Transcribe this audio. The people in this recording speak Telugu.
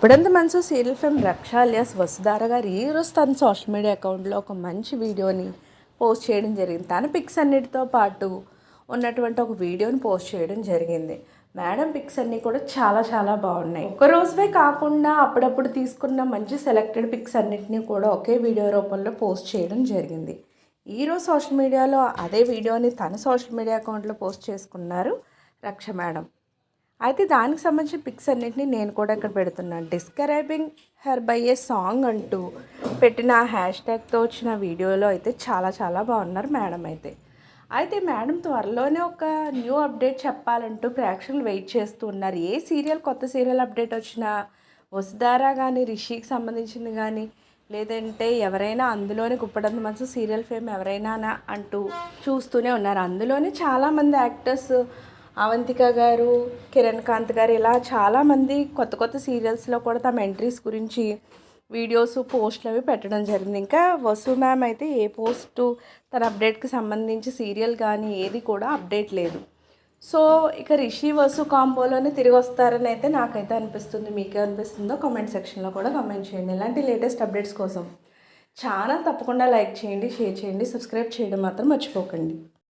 అప్పుడంతా మనసు serial film Raksha alias Vasudhara గారు ఈరోజు తన సోషల్ మీడియా అకౌంట్లో ఒక మంచి వీడియోని పోస్ట్ చేయడం జరిగింది. తన పిక్స్ అన్నిటితో పాటు ఉన్నటువంటి ఒక వీడియోని పోస్ట్ చేయడం జరిగింది. మేడం పిక్స్ అన్నీ కూడా చాలా చాలా బాగున్నాయి. ఒక రోజువే కాకుండా అప్పుడప్పుడు తీసుకున్న మంచి సెలెక్టెడ్ పిక్స్ అన్నిటినీ కూడా ఒకే వీడియో రూపంలో పోస్ట్ చేయడం జరిగింది. ఈరోజు సోషల్ మీడియాలో అదే వీడియోని తన సోషల్ మీడియా అకౌంట్లో పోస్ట్ చేసుకున్నారు రక్ష మేడం. అయితే దానికి సంబంధించిన పిక్స్ అన్నింటినీ నేను కూడా ఇక్కడ పెడుతున్నాను. Describing her by a song అంటూ పెట్టిన హ్యాష్ ట్యాగ్తో వచ్చిన వీడియోలో అయితే చాలా చాలా బాగున్నారు మేడం అయితే. అయితే మేడం త్వరలోనే ఒక న్యూ అప్డేట్ చెప్పాలంటూ ప్రేక్షకులు వెయిట్ చేస్తూ ఉన్నారు. ఏ సీరియల్ కొత్త సీరియల్ అప్డేట్ వచ్చినా వసుధారా కానీ రిషికి సంబంధించింది కానీ లేదంటే ఎవరైనా అందులోనే గుప్పడంత మనసు సీరియల్ ఫేమ్ ఎవరైనా అంటూ చూస్తూనే ఉన్నారు. అందులోనే చాలామంది యాక్టర్స్ అవంతిక గారు కిరణ్ కాంత్ గారు ఇలా చాలామంది కొత్త కొత్త సీరియల్స్లో కూడా తమ ఎంట్రీస్ గురించి వీడియోస్ పోస్టులు అవి పెట్టడం జరిగింది. ఇంకా వసు మ్యామ్ అయితే ఏ పోస్టు తన అప్డేట్కి సంబంధించి సీరియల్ కానీ ఏది కూడా అప్డేట్ లేదు. సో ఇక రిషి వసు కాంబోలోనే తిరిగి వస్తారని అయితే నాకైతే అనిపిస్తుంది. మీకే అనిపిస్తుందో కామెంట్ సెక్షన్లో కూడా కామెంట్ చేయండి. ఇలాంటి లేటెస్ట్ అప్డేట్స్ కోసం ఛానల్ తప్పకుండా లైక్ చేయండి షేర్ చేయండి సబ్స్క్రైబ్ చేయడం మాత్రం మర్చిపోకండి.